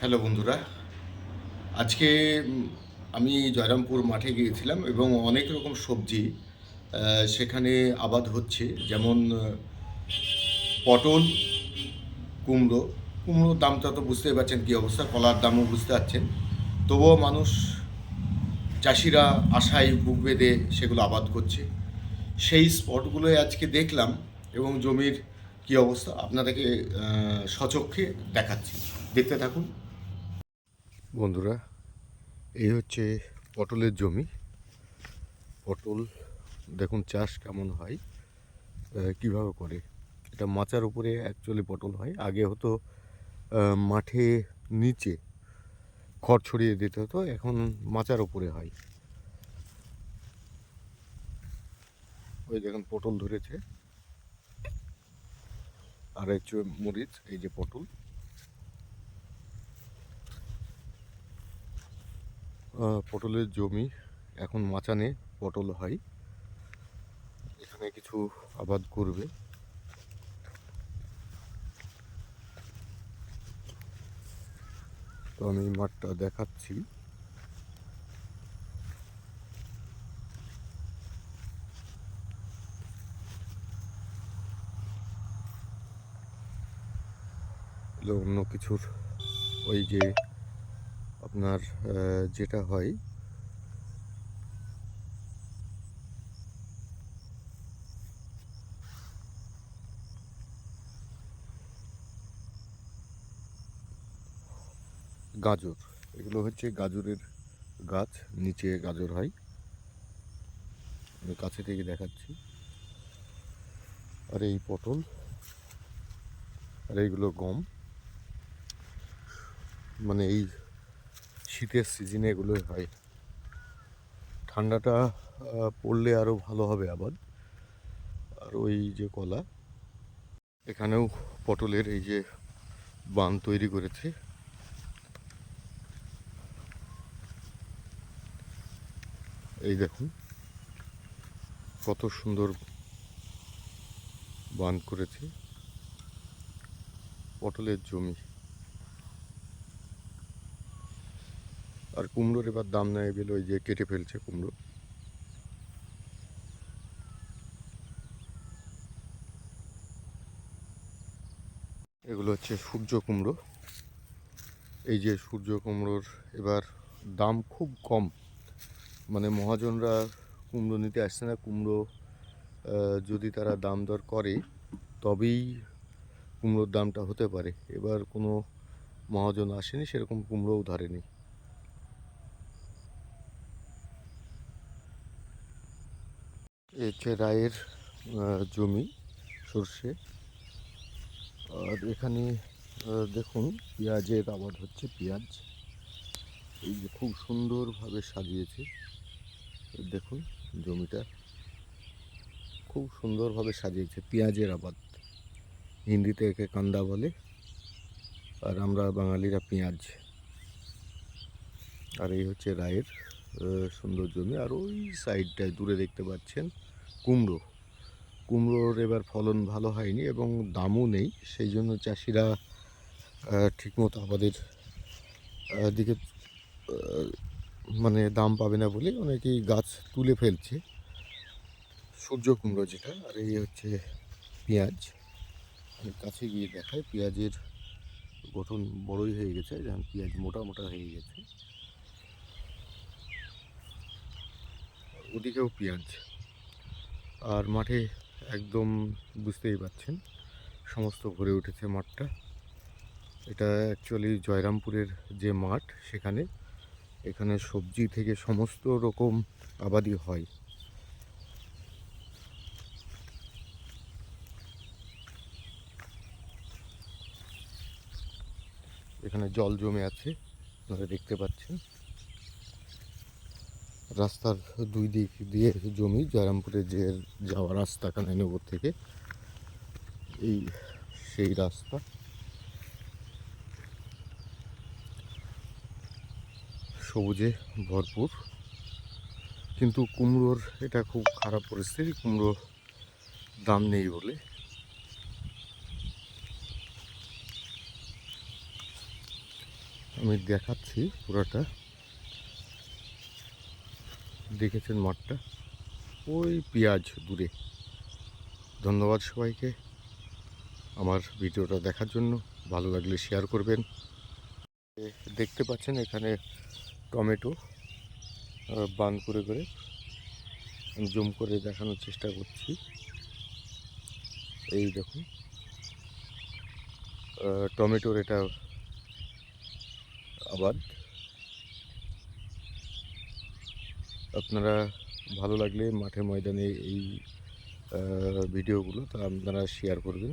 Hello বন্ধুরা। আজকে আমি জয়রামপুর মাঠে গিয়েছিলাম এবং অনেক রকম সবজি সেখানে আবাদ হচ্ছে। যেমন পটল, কুমড়ো। কুমড়োর দামটা তো বুঝতেই পারছেন কী অবস্থা, কলার দামও বুঝতে পারছেন। তবুও মানুষ, চাষিরা আশায় বুক বেঁধে সেগুলো আবাদ করছে। সেই স্পটগুলোই আজকে দেখলাম এবং জমির কী অবস্থা, আপনাদেরকে সচক্ষে দেখাচ্ছি। দেখতে থাকুন। বন্ধুরা, এই হচ্ছে পটলের জমি। পটল, দেখুন চাষ কেমন হয় কীভাবে করে। এটা মাচার উপরে অ্যাকচুয়ালি পটল হয়। আগে হতো মাঠে নিচে খড় ছড়িয়ে দিতে হতো, এখন মাচার উপরে হয়। ওই দেখুন পটল ধরেছে। আর হচ্ছে মরিচ, এই যে পটল। পটলের জমি। এখন মাচানে পটল হয়। এখানে কিছু আবাদ করবে। তো আমি মাঠটা দেখাচ্ছি। অন্য কিছুর ওই যে আপনার যেটা হয়। গাজর, এগুলো হচ্ছে গাজরের গাছ, নিচে গাজর হয়। আমি কাছে থেকে দেখাচ্ছি। আর এই পটল, আর এইগুলো গম। মানে এই শীতের সিজনে এগুলোই হয়। ঠান্ডাটা পড়লে আরও ভালো হবে আবার। আর ওই যে কলা, এখানেও পটলের এই যে বান তৈরি করেছে। এই দেখুন, কত সুন্দর বান করেছে। পটলের জমি। আর কুমড়োর এবার দাম নেয় গেলে ওই যে কেটে ফেলছে কুমড়ো। এগুলো হচ্ছে সূর্য কুমড়ো। এই যে সূর্য কুমড়োর এবার দাম খুব কম। মানে মহাজনরা কুমড়ো নিতে আসছে না। কুমড়ো যদি তারা দাম দর করে, তবেই কুমড়োর দামটা হতে পারে। এবার কোনো মহাজন আসেনি, সেরকম কুমড়োও ধরেনি। হচ্ছে রায়ের জমি, সর্ষে। আর এখানে দেখুন, পেঁয়াজের আবাদ হচ্ছে পেঁয়াজ। এই যে খুব সুন্দরভাবে সাজিয়েছে। দেখুন, জমিটা খুব সুন্দরভাবে সাজিয়েছে, পেঁয়াজের আবাদ। হিন্দিতে একে কান্দা বলে, আর আমরা বাঙালিরা পেঁয়াজ। আর এই হচ্ছে রায়ের সুন্দর জমি আর ওই সাইডটায় দূরে দেখতে পাচ্ছেন কুমড়ো। কুমড়োর এবার ফলন ভালো হয়নি এবং দামও নেই। সেই জন্য চাষিরা ঠিকমতো আমাদের দিকে মানে দাম পাবে না বলে অনেকেই গাছ তুলে ফেলছে। সূর্য কুমড়ো যেটা, আর এই হচ্ছে পেঁয়াজ। আমি কাছে গিয়ে দেখাই, পেঁয়াজের গঠন বড়ই হয়ে গেছে, যেমন পেঁয়াজ মোটা মোটা হয়ে গেছে। ওদিকেও পেঁয়াজ। আর মাঠে একদম বুঝতেই পাচ্ছেন সমস্ত ভরে উঠেছে মাঠটা। এটা অ্যাকচুয়ালি জয়রামপুরের যে মাঠ, সেখানে এখানে সবজি থেকে সমস্ত রকম আবাদি হয়। এখানে জল জমে আছে, আপনারা দেখতে পাচ্ছেন। রাস্তার দুই দিক দিয়ে জমি জয়রামপুরে যে যাওয়া রাস্তা কানাইনগর থেকে, এই সেই রাস্তা। সবুজে ভরপুর। কিন্তু কুমড়োর এটা খুব খারাপ পরিস্থিতি কুমড়ো দাম নেই বলে। আমি দেখাচ্ছি পুরোটা। দেখেছেন মাঠটা? ওই পেঁয়াজ দূরে। ধন্যবাদ সবাইকে। আমার ভিডিওটা দেখার জন্য। ভালো লাগলে শেয়ার করবেন। দেখতে পাচ্ছেন এখানে টমেটো বান করে করে আমি জুম করে দেখানোর চেষ্টা করছি। এই দেখুন। টমেটোর এটা আবাদ। আপনারা ভালো লাগলে মাঠে ময়দানে এই ভিডিওগুলো তা আপনারা শেয়ার করবেন।